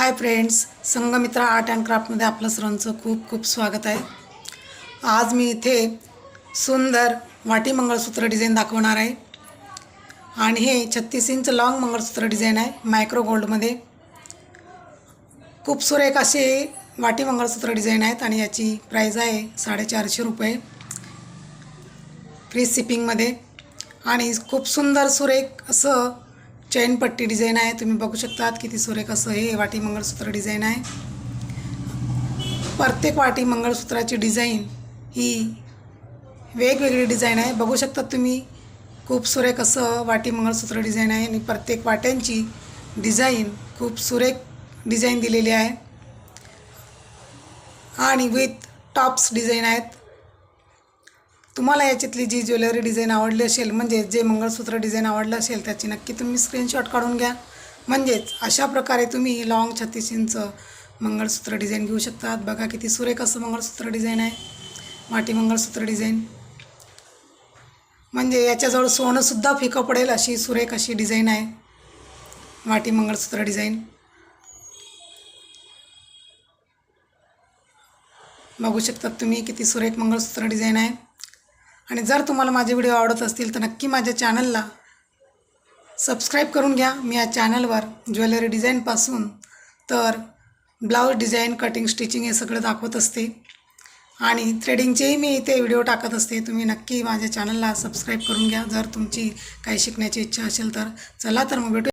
Hi friends Sanghamitra art and क्राफ्टमध्ये आपलं सर्वांचं खूप खूप स्वागत आहे. आज मी इथे सुंदर वाटी मंगळसूत्र डिझाईन दाखवणार आहे. आणि हे छत्तीस इंच लॉंग मंगळसूत्र डिझाईन आहे मायक्रो गोल्डमध्ये. खूप सुरेख असे वाटी मंगळसूत्र डिझाईन आहेत आणि याची प्राईज आहे साडेचारशे रुपये. फ्री शिपिंगमध्ये. आणि खूप सुंदर सुरेख असं चैनपट्टी डिझाईन आहे. तुम्ही बघू शकतात किती सुरेख असं हे वाटी मंगळसूत्र डिझाईन आहे. प्रत्येक वाटी मंगळसूत्राची डिझाईन ही वेगवेगळी डिझाईन आहे. बघू शकतात तुम्ही खूप सुरेख असं वाटी मंगळसूत्र डिझाईन आहे आणि प्रत्येक वाट्यांची डिझाईन खूप सुरेख डिझाईन दिलेली आहे. आणि विथ टॉप्स डिझाईन आहेत. तुम्हाला याच्यातली जी ज्वेलरी डिझाईन आवडली असेल म्हणजे जे मंगळसूत्र डिझाईन आवडलं असेल त्याची नक्की तुम्ही स्क्रीनशॉट काढून घ्या. म्हणजेच अशा प्रकारे तुम्ही लॉंग छत्तीस इंच मंगळसूत्र डिझाईन घेऊ शकतात. बघा किती सुरेख असं मंगळसूत्र डिझाईन आहे. माटी मंगळसूत्र डिझाईन. म्हणजे याच्याजवळ सोनंसुद्धा फिकं पडेल अशी सुरेख अशी डिझाईन आहे. माटी मंगळसूत्र डिझाईन. बघू शकतात तुम्ही किती सुरेख मंगळसूत्र डिझाईन आहे. आणि जर तुम्हाला माझे व्हिडिओ आवडत असतील तर नक्की माझ्या चॅनलला सबस्क्राईब करून घ्या. मी या चॅनलवर ज्वेलरी डिझाईनपासून तर ब्लाऊज डिझाईन कटिंग स्टिचिंग हे सगळं दाखवत असते. आणि थ्रेडिंगचेही मी इथे व्हिडिओ टाकत असते. तुम्ही नक्की माझ्या चॅनलला सबस्क्राईब करून घ्या. जर तुमची काही शिकण्याची इच्छा असेल तर. चला तर मग भेटू.